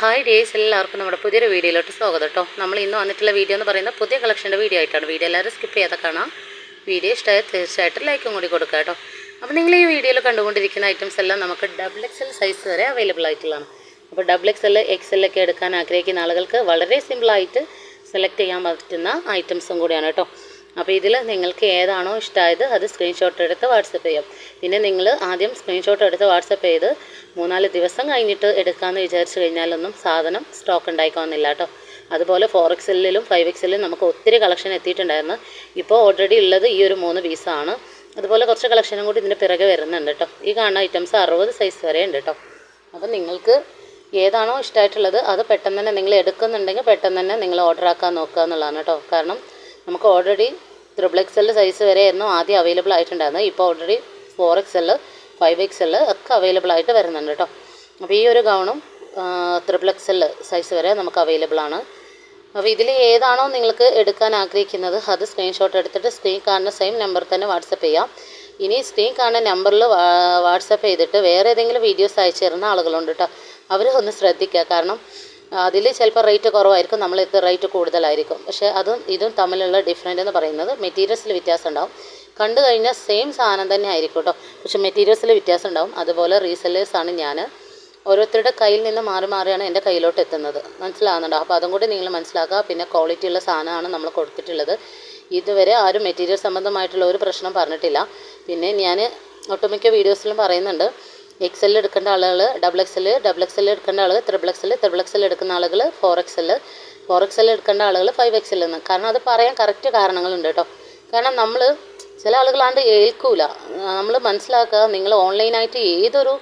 Hi days എല്ലാവർക്കും നമ്മുടെ പുതിയൊരു വീഡിയോയിലോട്ട് സ്വാഗതം കേട്ടോ. നമ്മൾ ഇന്ന് വന്നിട്ടുള്ള വീഡിയോ എന്ന് പറയുന്നത് പുതിയ കളക്ഷന്റെ വീഡിയോ ആയിട്ടാണ്. വീഡിയോ എല്ലാവരും സ്കിപ്പ് ചെയ്യാതെ കാണാം. വീഡിയോ ഇഷ്ടമായ തീർച്ചയായിട്ടും ലൈക്കും കൂടി കൊടുക്കുക കേട്ടോ. അപ്പോൾ നിങ്ങൾ ഈ വീഡിയോയിൽ കണ്ടുകൊണ്ടിരിക്കുന്ന ഐറ്റംസ് എല്ലാം നമുക്ക് ഡബിൾ എക്സ് എൽ സൈസ് വരെ അവൈലബിൾ ആയിട്ടുള്ളതാണ്. അപ്പോൾ double X L X L ഒക്കെ എടുക്കാൻ ആഗ്രഹിക്കുന്ന ആളുകൾക്ക് വളരെ സിമ്പിളായിട്ട് സെലക്ട് ചെയ്യാൻ പറ്റുന്ന ഐറ്റംസും കൂടിയാണ് കേട്ടോ. അപ്പോൾ ഇതിൽ നിങ്ങൾക്ക് ഏതാണോ ഇഷ്ടമായത് അത് സ്ക്രീൻഷോട്ട് എടുത്ത് വാട്സപ്പ് ചെയ്യാം. പിന്നെ നിങ്ങൾ ആദ്യം സ്ക്രീൻഷോട്ട് എടുത്ത് വാട്സപ്പ് ചെയ്ത് മൂന്നാൽ ദിവസം കഴിഞ്ഞിട്ട് എടുക്കാമെന്ന് വിചാരിച്ചു കഴിഞ്ഞാലൊന്നും സാധനം സ്റ്റോക്ക് ഉണ്ടായിക്കോന്നില്ല കേട്ടോ അതുപോലെ ഫോർ എക്സലിലും ഫൈവ് എക്സലിലും നമുക്ക് ഒത്തിരി കളക്ഷൻ എത്തിയിട്ടുണ്ടായിരുന്നു. ഇപ്പോൾ ഓൾറെഡി ഉള്ളത് ഈ ഒരു മൂന്ന് പീസാണ് അതുപോലെ കുറച്ച് കളക്ഷനും കൂടി ഇതിന്റെ പിറകെ വരുന്നുണ്ട് കേട്ടോ ഈ കാണുന്ന ഐറ്റംസ് അറുപത് സൈസ് വരെ ഉണ്ട് കേട്ടോ അപ്പം നിങ്ങൾക്ക് ഏതാണോ ഇഷ്ടമായിട്ടുള്ളത് അത് പെട്ടെന്ന് തന്നെ നിങ്ങൾ എടുക്കുന്നുണ്ടെങ്കിൽ പെട്ടെന്ന് തന്നെ നിങ്ങൾ ഓർഡർ ആക്കാൻ നോക്കുക എന്നുള്ളതാണ് കേട്ടോ കാരണം നമുക്ക് already triple X L size വരെയായിരുന്നു ആദ്യം അവൈലബിൾ ആയിട്ടുണ്ടായിരുന്നത്. ഇപ്പോൾ already four X L five X L ഒക്കെ അവൈലബിൾ ആയിട്ട് വരുന്നുണ്ട് കേട്ടോ അപ്പോൾ ഈ ഒരു ഗൗണും ത്രിബിൾ എക്സ് എൽ സൈസ് വരെ നമുക്ക് അവൈലബിൾ ആണ്. അപ്പോൾ ഇതിൽ ഏതാണോ നിങ്ങൾക്ക് എടുക്കാൻ ആഗ്രഹിക്കുന്നത് അത് സ്ക്രീൻഷോട്ട് എടുത്തിട്ട് സ്ക്രീൻ കാണുന്ന സെയിം നമ്പർ തന്നെ വാട്സപ്പ് ചെയ്യാം. ഇനി സ്ക്രീൻ കാണുന്ന നമ്പറിൽ വാട്സപ്പ് ചെയ്തിട്ട് വേറെ ഏതെങ്കിലും വീഡിയോസ് അയച്ചു തരുന്ന ആളുകളുണ്ട് കേട്ടോ അവർ ഒന്ന് ശ്രദ്ധിക്കുക. കാരണം അതിൽ ചിലപ്പോൾ റേറ്റ് കുറവായിരിക്കും നമ്മളെത്ത് റേറ്റ് കൂടുതലായിരിക്കും. പക്ഷേ അതും ഇതും തമ്മിലുള്ള ഡിഫറെന്റ് എന്ന് പറയുന്നത് മെറ്റീരിയൽസിൽ വ്യത്യാസം ഉണ്ടാവും. കണ്ടു കഴിഞ്ഞാൽ സെയിം സാധനം തന്നെ ആയിരിക്കും കേട്ടോ പക്ഷേ മെറ്റീരിയൽസിൽ വ്യത്യാസം ഉണ്ടാവും. അതുപോലെ റീസെല്ലേഴ്സാണ് ഞാൻ ഓരോരുത്തരുടെ കയ്യിൽ നിന്ന് മാറി മാറിയാണ് എന്റെ കയ്യിലോട്ട് എത്തുന്നത്. മനസ്സിലാകുന്നുണ്ടോ അപ്പോൾ അതും കൂടി നിങ്ങൾ മനസ്സിലാക്കുക. പിന്നെ ക്വാളിറ്റി ഉള്ള സാധനമാണ് നമ്മൾ കൊടുത്തിട്ടുള്ളത്. ഇതുവരെ ആരും മെറ്റീരിയൽ സംബന്ധമായിട്ടുള്ള ഒരു പ്രശ്നം പറഞ്ഞിട്ടില്ല. പിന്നെ ഞാൻ ഒട്ടുമിക്ക വീഡിയോസിലും പറയുന്നുണ്ട്. എക്സ് എൽ എടുക്കേണ്ട ആളുകൾ double X L double X L എടുക്കേണ്ട ആളുകൾ triple X L triple X L എടുക്കുന്ന ആളുകൾ four X L four X L എടുക്കേണ്ട ആളുകൾ ഫൈവ് എക്സ് എൽ എന്ന്. കാരണം അത് പറയാൻ കറക്റ്റ് കാരണങ്ങളുണ്ട് കേട്ടോ. കാരണം നമ്മൾ ചില ആളുകളാണ്ട് ഏൽക്കൂല. നമ്മൾ മനസ്സിലാക്കുക നിങ്ങൾ ഓൺലൈനായിട്ട് ഏതൊരു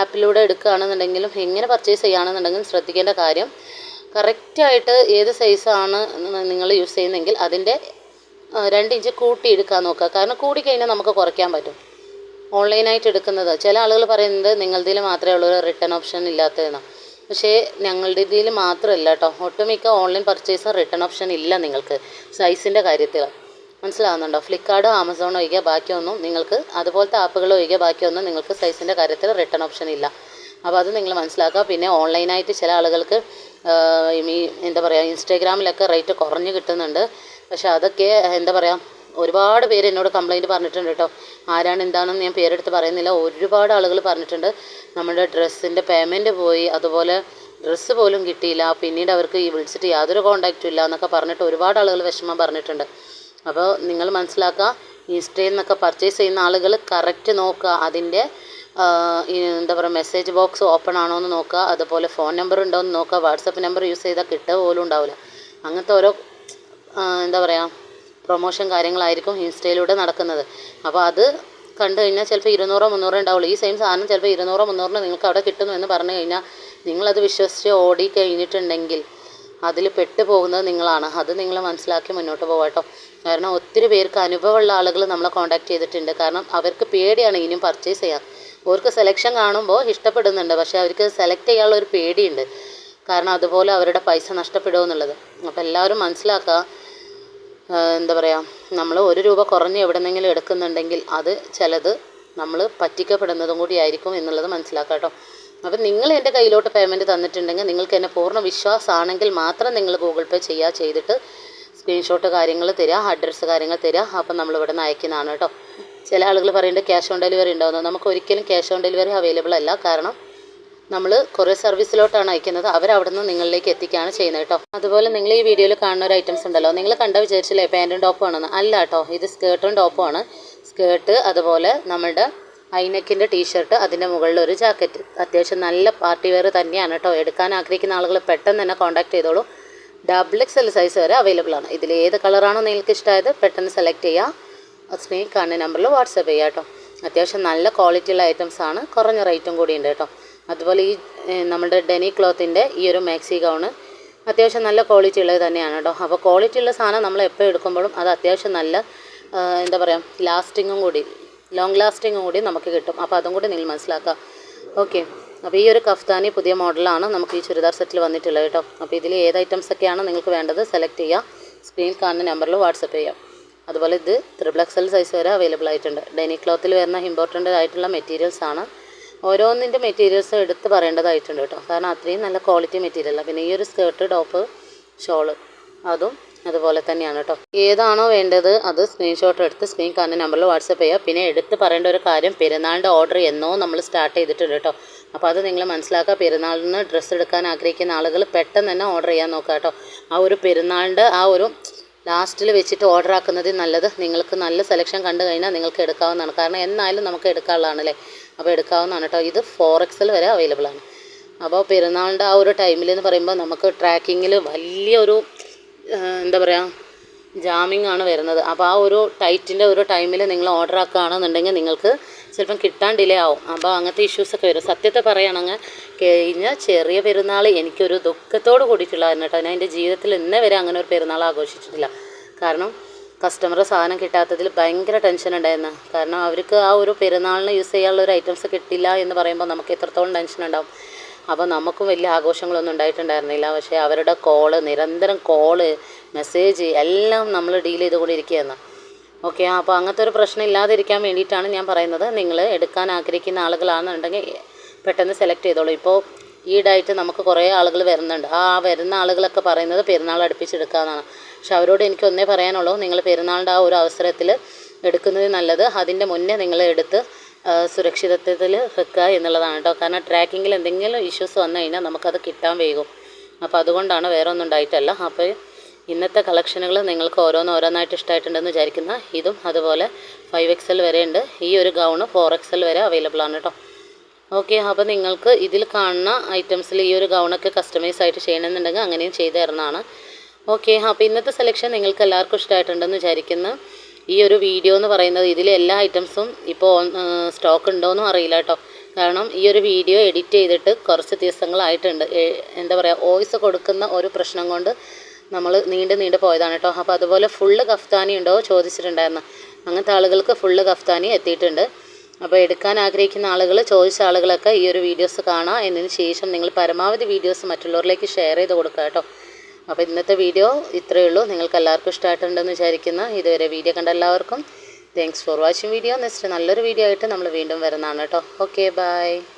ആപ്പിലൂടെ എടുക്കുകയാണെന്നുണ്ടെങ്കിലും എങ്ങനെ പർച്ചേസ് ചെയ്യുകയാണെന്നുണ്ടെങ്കിലും ശ്രദ്ധിക്കേണ്ട കാര്യം കറക്റ്റായിട്ട് ഏത് സൈസാണ് നിങ്ങൾ യൂസ് ചെയ്യുന്നതെങ്കിൽ അതിന്റെ രണ്ട് ഇഞ്ച് കൂട്ടി എടുക്കാൻ നോക്കുക. കാരണം കൂടിക്കഴിഞ്ഞാൽ നമുക്ക് കുറയ്ക്കാൻ പറ്റും. ഓൺലൈനായിട്ട് എടുക്കുന്നത്. ചില ആളുകൾ പറയുന്നത് നിങ്ങളുടേതിൽ മാത്രമേ ഉള്ളൂ റിട്ടേൺ ഓപ്ഷൻ ഇല്ലാത്തതെന്ന്. പക്ഷേ ഞങ്ങളുടെ ഇതിൽ മാത്രമല്ല കേട്ടോ ഒട്ടുമിക്ക ഓൺലൈൻ പർച്ചേസും റിട്ടേൺ ഓപ്ഷൻ ഇല്ല നിങ്ങൾക്ക്. സൈസിന്റെ കാര്യത്തിൽ. മനസ്സിലാവുന്നുണ്ടോ? ഫ്ലിപ്കാർട്ടോ ആമസോൺ ഒഴികെ ബാക്കിയൊന്നും നിങ്ങൾക്ക് അതുപോലത്തെ ആപ്പുകൾ ഒഴികെ ബാക്കിയൊന്നും നിങ്ങൾക്ക് സൈസിന്റെ കാര്യത്തിൽ റിട്ടേൺ ഓപ്ഷൻ ഇല്ല. അപ്പോൾ അത് നിങ്ങൾ മനസ്സിലാക്കുക. പിന്നെ ഓൺലൈനായിട്ട് ചില ആളുകൾക്ക് ഈ എന്താ പറയുക ഇൻസ്റ്റാഗ്രാമിലൊക്കെ റേറ്റ് കുറഞ്ഞ് കിട്ടുന്നുണ്ട്. പക്ഷേ അതൊക്കെ എന്താ പറയുക ഒരുപാട് പേര് എന്നോട് കംപ്ലൈന്റ് പറഞ്ഞിട്ടുണ്ട് കേട്ടോ. ആരാണ് എന്താണെന്ന് ഞാൻ പേരെടുത്ത് പറയുന്നില്ല. ഒരുപാട് ആളുകൾ പറഞ്ഞിട്ടുണ്ട്. നമ്മുടെ ഡ്രസ്സിന്റെ പേയ്മെന്റ് പോയി. അതുപോലെ ഡ്രസ്സ് പോലും കിട്ടിയില്ല. പിന്നീട് അവർക്ക് ഈ വിളിച്ചിട്ട് യാതൊരു കോണ്ടാക്റ്റും ഇല്ല എന്നൊക്കെ പറഞ്ഞിട്ട് ഒരുപാട് ആളുകൾ വിഷമം പറഞ്ഞിട്ടുണ്ട്. അപ്പോൾ നിങ്ങൾ മനസ്സിലാക്കുക ഇൻസ്റ്റയിൽ നിന്നൊക്കെ പർച്ചേസ് ചെയ്യുന്ന ആളുകൾ കറക്റ്റ് നോക്കുക. അതിന്റെ എന്താ പറയുക മെസ്സേജ് ബോക്സ് ഓപ്പൺ ആണോ എന്ന് നോക്കുക. അതുപോലെ ഫോൺ നമ്പർ ഉണ്ടോ എന്ന് നോക്കുക. വാട്സപ്പ് നമ്പർ യൂസ് ചെയ്താൽ കിട്ടുക പോലും ഉണ്ടാവില്ല. അങ്ങനത്തെ ഓരോ എന്താ പറയുക പ്രൊമോഷൻ കാര്യങ്ങളായിരിക്കും ഇൻസ്റ്റയിലൂടെ നടക്കുന്നത്. അപ്പോൾ അത് കണ്ടു കഴിഞ്ഞാൽ ചിലപ്പോൾ ഇരുന്നൂറോ മുന്നൂറോ ഉണ്ടാവുള്ളൂ. ഈ സെയിം സാധനം ചിലപ്പോൾ ഇരുന്നൂറോ മുന്നൂറിന് നിങ്ങൾക്ക് അവിടെ കിട്ടുന്നു എന്ന് പറഞ്ഞു കഴിഞ്ഞാൽ നിങ്ങളത് വിശ്വസിച്ച് ഓടി കഴിഞ്ഞിട്ടുണ്ടെങ്കിൽ അതിൽ പെട്ടുപോകുന്നത് നിങ്ങളാണ്. അത് നിങ്ങൾ മനസ്സിലാക്കി മുന്നോട്ട് പോകാട്ടോ കാരണം ഒത്തിരി പേർക്ക് അനുഭവമുള്ള ആളുകൾ നമ്മളെ കോൺടാക്ട് ചെയ്തിട്ടുണ്ട്. കാരണം അവർക്ക് പേടിയാണ് ഇനിയും പർച്ചേസ് ചെയ്യാൻ. അവർക്ക് സെലക്ഷൻ കാണുമ്പോൾ ഇഷ്ടപ്പെടുന്നുണ്ട്. പക്ഷേ അവർക്ക് സെലക്ട് ചെയ്യാനുള്ള ഒരു പേടിയുണ്ട്. കാരണം അതുപോലെ അവരുടെ പൈസ നഷ്ടപ്പെടുമെന്നുള്ളത് അപ്പോൾ എല്ലാവരും മനസ്സിലാക്കുക എന്താ പറയുക നമ്മൾ ഒരു രൂപ കുറഞ്ഞ് എവിടെന്നെങ്കിലും എടുക്കുന്നുണ്ടെങ്കിൽ അത് ചിലത് നമ്മൾ പറ്റിക്കപ്പെടുന്നതും കൂടി ആയിരിക്കും എന്നുള്ളത് മനസ്സിലാക്കാം കേട്ടോ. അപ്പം നിങ്ങൾ എന്റെ കയ്യിലോട്ട് പേയ്മെന്റ് തന്നിട്ടുണ്ടെങ്കിൽ നിങ്ങൾക്ക് എന്നെ പൂർണ വിശ്വാസമാണെങ്കിൽ മാത്രം നിങ്ങൾ ഗൂഗിൾ പേ ചെയ്യുക ചെയ്തിട്ട് സ്ക്രീൻഷോട്ട് കാര്യങ്ങൾ തരിക അഡ്രസ്സ് കാര്യങ്ങൾ തരിക അപ്പം നമ്മൾ ഇവിടെ നിന്ന് അയക്കുന്നതാണ് കേട്ടോ. ചില ആളുകൾ പറയുന്നുണ്ട് ക്യാഷ് ഓൺ ഡെലിവറി ഉണ്ടാവുന്നത് നമുക്ക് ഒരിക്കലും ക്യാഷ് ഓൺ ഡെലിവറി അവൈലബിൾ അല്ല. കാരണം നമ്മൾ കുറേ സർവീസിലോട്ടാണ് അയക്കുന്നത്. അവരവിടെ നിന്ന് നിങ്ങളിലേക്ക് എത്തിക്കുകയാണ് ചെയ്യുന്നത് കേട്ടോ. അതുപോലെ നിങ്ങൾ ഈ വീഡിയോയിൽ കാണുന്ന ഒരു ഐറ്റംസ് ഉണ്ടല്ലോ. നിങ്ങൾ കണ്ട വിചാരിച്ചില്ലേ പാന്റും ടോപ്പും ആണെന്ന്? അല്ല കേട്ടോ. ഇത് സ്കേർട്ടും ടോപ്പും ആണ്. സ്കേർട്ട് അതുപോലെ നമ്മളുടെ ഐനക്കിന്റെ ടീഷർട്ട് അതിന്റെ മുകളിൽ ഒരു ജാക്കറ്റ് അത്യാവശ്യം നല്ല പാർട്ടി വെയർ തന്നെയാണ് കേട്ടോ. എടുക്കാൻ ആഗ്രഹിക്കുന്ന ആളുകൾ പെട്ടെന്ന് തന്നെ കോൺടാക്ട് ചെയ്തോളൂ. ഡബിൾ എക്സ് എൽ സൈസ് വരെ അവൈലബിൾ ആണ്. ഇതിൽ ഏത് കളറാണോ നിങ്ങൾക്ക് ഇഷ്ടമായത് പെട്ടെന്ന് സെലക്ട് ചെയ്യുക സ്ക്രീൻ കാണുന്ന നമ്പറിൽ വാട്സപ്പ് ചെയ്യാം കേട്ടോ. അത്യാവശ്യം നല്ല ക്വാളിറ്റിയുള്ള ഐറ്റംസ് ആണ്. കുറഞ്ഞ റേറ്റും കൂടി ഉണ്ട് കേട്ടോ. അതുപോലെ ഈ നമ്മുടെ ഡെനി ക്ലോത്തിന്റെ ഈ ഒരു മാക്സി ഗൗണ് അത്യാവശ്യം നല്ല ക്വാളിറ്റി ഉള്ളത് തന്നെയാണ് കേട്ടോ. അപ്പോൾ ക്വാളിറ്റി ഉള്ള സാധനം നമ്മൾ എപ്പോൾ എടുക്കുമ്പോഴും അത് അത്യാവശ്യം നല്ല എന്താ പറയുക ലാസ്റ്റിങ്ങും കൂടി ലോങ് ലാസ്റ്റിങ്ങും കൂടി നമുക്ക് കിട്ടും. അപ്പോൾ അതും കൂടി നിങ്ങൾ മനസ്സിലാക്കുക ഓക്കെ. അപ്പോൾ ഈ ഒരു കഫ്താനി പുതിയ മോഡലാണ് നമുക്ക് ഈ ചുരിദാർ സെറ്റിൽ വന്നിട്ടുള്ളത് കേട്ടോ. അപ്പോൾ ഇതിൽ ഏത് ഐറ്റംസ് ഒക്കെയാണ് നിങ്ങൾക്ക് വേണ്ടത് സെലക്ട് ചെയ്യുക സ്ക്രീനിൽ കാണുന്ന നമ്പറിൽ വാട്സപ്പ് ചെയ്യാം. അതുപോലെ ഇത് ത്രിബിൾ എക്സൽ സൈസ് വരെ അവൈലബിൾ ആയിട്ടുണ്ട്. ഡെനി ക്ലോത്തിൽ വരുന്ന ഇമ്പോർട്ടന്റ് ആയിട്ടുള്ള മെറ്റീരിയൽസ് ആണ്. ഓരോന്നിന്റെ മെറ്റീരിയൽസ് എടുത്ത് പറയേണ്ടതായിട്ടുണ്ട് കേട്ടോ. കാരണം അത്രയും നല്ല ക്വാളിറ്റി മെറ്റീരിയലാണ് പിന്നെ ഈ ഒരു സ്കേർട്ട് ടോപ്പ് ഷോൾ അതും അതുപോലെ തന്നെയാണ് കേട്ടോ. ഏതാണോ വേണ്ടത് അത് സ്ക്രീൻഷോട്ട് എടുത്ത് സ്ക്രീൻ കാണുന്ന നമ്പറിൽ വാട്സപ്പ് ചെയ്യുക. പിന്നെ എടുത്ത് പറയേണ്ട ഒരു കാര്യം പെരുന്നാളിന്റെ ഓർഡർ എന്നോ നമ്മൾ സ്റ്റാർട്ട് ചെയ്തിട്ടുണ്ട് കേട്ടോ. അപ്പോൾ അത് നിങ്ങൾ മനസ്സിലാക്കുക. പെരുന്നാളിന് ഡ്രസ്സ് എടുക്കാൻ ആഗ്രഹിക്കുന്ന ആളുകൾ പെട്ടെന്ന് തന്നെ ഓർഡർ ചെയ്യാൻ നോക്കുക കേട്ടോ. ആ ഒരു പെരുന്നാളിന്റെ ആ ഒരു ലാസ്റ്റിൽ വെച്ചിട്ട് ഓർഡർ ആക്കുന്നത് നല്ലത് നിങ്ങൾക്ക് നല്ല സെലക്ഷൻ കണ്ടു കഴിഞ്ഞാൽ നിങ്ങൾക്ക് എടുക്കാവുന്നതാണ്. കാരണം എന്നാലും നമുക്ക് എടുക്കാനുള്ളതാണല്ലേ? അപ്പോൾ എടുക്കാവുന്നതാണ് കേട്ടോ. ഇത് ഫോർ എക്സൽ വരെ അവൈലബിൾ ആണ്. അപ്പോൾ പെരുന്നാളിന്റെ ആ ഒരു ടൈമിൽ എന്ന് പറയുമ്പോൾ നമുക്ക് ട്രാക്കിങ്ങിൽ വലിയൊരു എന്താ പറയുക ജാമിങ് ആണ് വരുന്നത്. അപ്പോൾ ആ ഒരു ടൈറ്റിന്റെ ഒരു ടൈമിൽ നിങ്ങൾ ഓർഡർ ആക്കുകയാണെന്നുണ്ടെങ്കിൽ നിങ്ങൾക്ക് ചിലപ്പം കിട്ടാൻ ഡിലേ ആവും. അപ്പോൾ അങ്ങനത്തെ ഇഷ്യൂസൊക്കെ വരും. സത്യത്തെ പറയുകയാണെങ്കിൽ കഴിഞ്ഞ ചെറിയ പെരുന്നാൾ എനിക്കൊരു ദുഃഖത്തോട് കൂടിയിട്ടുള്ളതായിരുന്നു കേട്ടോ. ഞാൻ എന്റെ ജീവിതത്തിൽ ഇന്നേ വരെ അങ്ങനെ ഒരു പെരുന്നാൾ ആഘോഷിച്ചിട്ടില്ല. കാരണം കസ്റ്റമർ സാധനം കിട്ടാത്തതിൽ ഭയങ്കര ടെൻഷൻ ഉണ്ടായിരുന്നു. കാരണം അവർക്ക് ആ ഒരു പെരുന്നാളിന് യൂസ് ചെയ്യാനുള്ള ഒരു ഐറ്റംസ് കിട്ടില്ല എന്ന് പറയുമ്പോൾ നമുക്ക് എത്രത്തോളം ടെൻഷൻ ഉണ്ടാവും. അപ്പോൾ നമുക്കും വലിയ ആഘോഷങ്ങളൊന്നും ഉണ്ടായിട്ടുണ്ടായിരുന്നില്ല. പക്ഷേ അവരുടെ കോൾ നിരന്തരം കോൾ മെസ്സേജ് എല്ലാം നമ്മൾ ഡീൽ ചെയ്തുകൊണ്ടിരിക്കുകയാണ് ഓക്കെ അപ്പോൾ അങ്ങനത്തെ ഒരു പ്രശ്നം ഇല്ലാതിരിക്കാൻ വേണ്ടിയിട്ടാണ് ഞാൻ പറയുന്നത്. നിങ്ങൾ എടുക്കാൻ ആഗ്രഹിക്കുന്ന ആളുകളാണെന്നുണ്ടെങ്കിൽ പെട്ടെന്ന് സെലക്ട് ചെയ്തോളൂ. ഇപ്പോൾ ഈടായിട്ട് നമുക്ക് കുറേ ആളുകൾ വരുന്നുണ്ട്. ആ വരുന്ന ആളുകളൊക്കെ പറയുന്നത് പെരുന്നാൾ അടുപ്പിച്ചെടുക്കാമെന്നാണ് പക്ഷെ അവരോട് എനിക്ക് ഒന്നേ പറയാനുള്ളൂ. നിങ്ങൾ പെരുന്നാളിന്റെ ആ ഒരു അവസരത്തിൽ എടുക്കുന്നത് നല്ലത് അതിന്റെ മുന്നേ നിങ്ങൾ എടുത്ത് സുരക്ഷിതത്വത്തിൽ വെക്കുക എന്നുള്ളതാണ് കേട്ടോ. കാരണം ട്രാക്കിങ്ങിൽ എന്തെങ്കിലും ഇഷ്യൂസ് വന്നു കഴിഞ്ഞാൽ നമുക്കത് കിട്ടാൻ വേഗം അപ്പോൾ അതുകൊണ്ടാണ് വേറെ ഒന്നും ഉണ്ടായിട്ടല്ല അപ്പോൾ ഇന്നത്തെ കളക്ഷനുകൾ നിങ്ങൾക്ക് ഓരോന്ന് ഓരോന്നായിട്ട് ഇഷ്ടമായിട്ടുണ്ടെന്ന് വിചാരിക്കുന്ന ഇതും അതുപോലെ ഫൈവ് എക്സൽ വരെ ഉണ്ട്. ഈ ഒരു ഗൗണ് ഫോർ എക്സൽ വരെ അവൈലബിൾ ആണ് കേട്ടോ ഓക്കെ അപ്പോൾ നിങ്ങൾക്ക് ഇതിൽ കാണുന്ന ഐറ്റംസിൽ ഈ ഒരു ഗൗണൊക്കെ കസ്റ്റമൈസ് ആയിട്ട് ചെയ്യണമെന്നുണ്ടെങ്കിൽ അങ്ങനെയും ചെയ്തു തരുന്നതാണ്. ഓക്കെ അപ്പോൾ ഇന്നത്തെ സെലക്ഷൻ നിങ്ങൾക്ക് എല്ലാവർക്കും ഇഷ്ടമായിട്ടുണ്ടെന്ന് വിചാരിക്കുന്നു. ഈ ഒരു വീഡിയോ എന്ന് പറയുന്നത് ഇതിലെ എല്ലാ ഐറ്റംസും ഇപ്പോൾ സ്റ്റോക്ക് ഉണ്ടോയെന്നും അറിയില്ല കേട്ടോ കാരണം ഈ ഒരു വീഡിയോ എഡിറ്റ് ചെയ്തിട്ട് കുറച്ച് ദിവസങ്ങളായിട്ടുണ്ട്. എന്താ പറയുക വോയിസ് കൊടുക്കുന്ന ഒരു പ്രശ്നം കൊണ്ട് നമ്മൾ നീണ്ട് നീണ്ട് പോയതാണ് കേട്ടോ അപ്പോൾ അതുപോലെ ഫുള്ള് കഫ്താനി ഉണ്ടോ ചോദിച്ചിട്ടുണ്ടായിരുന്നു. അങ്ങനത്തെ ആളുകൾക്ക് ഫുള്ള് കഫ്താനി എത്തിയിട്ടുണ്ട്. അപ്പോൾ എടുക്കാൻ ആഗ്രഹിക്കുന്ന ആളുകൾ ചോദിച്ച ആളുകളൊക്കെ ഈ ഒരു വീഡിയോസ് കാണാം. എന്നതിന് ശേഷം നിങ്ങൾ പരമാവധി വീഡിയോസ് മറ്റുള്ളവരിലേക്ക് ഷെയർ ചെയ്ത് കൊടുക്കുക കേട്ടോ അപ്പോൾ ഇന്നത്തെ വീഡിയോ ഇത്രയേ ഉള്ളൂ. നിങ്ങൾക്ക് എല്ലാവർക്കും ഇഷ്ടമായിട്ടുണ്ടെന്ന് വിചാരിക്കുന്ന. ഇതുവരെ വീഡിയോ കണ്ട എല്ലാവർക്കും thanks for watching video next നല്ലൊരു വീഡിയോ ആയിട്ട് നമ്മൾ വീണ്ടും വരുന്നതാണ് കേട്ടോ ഓക്കെ ബൈ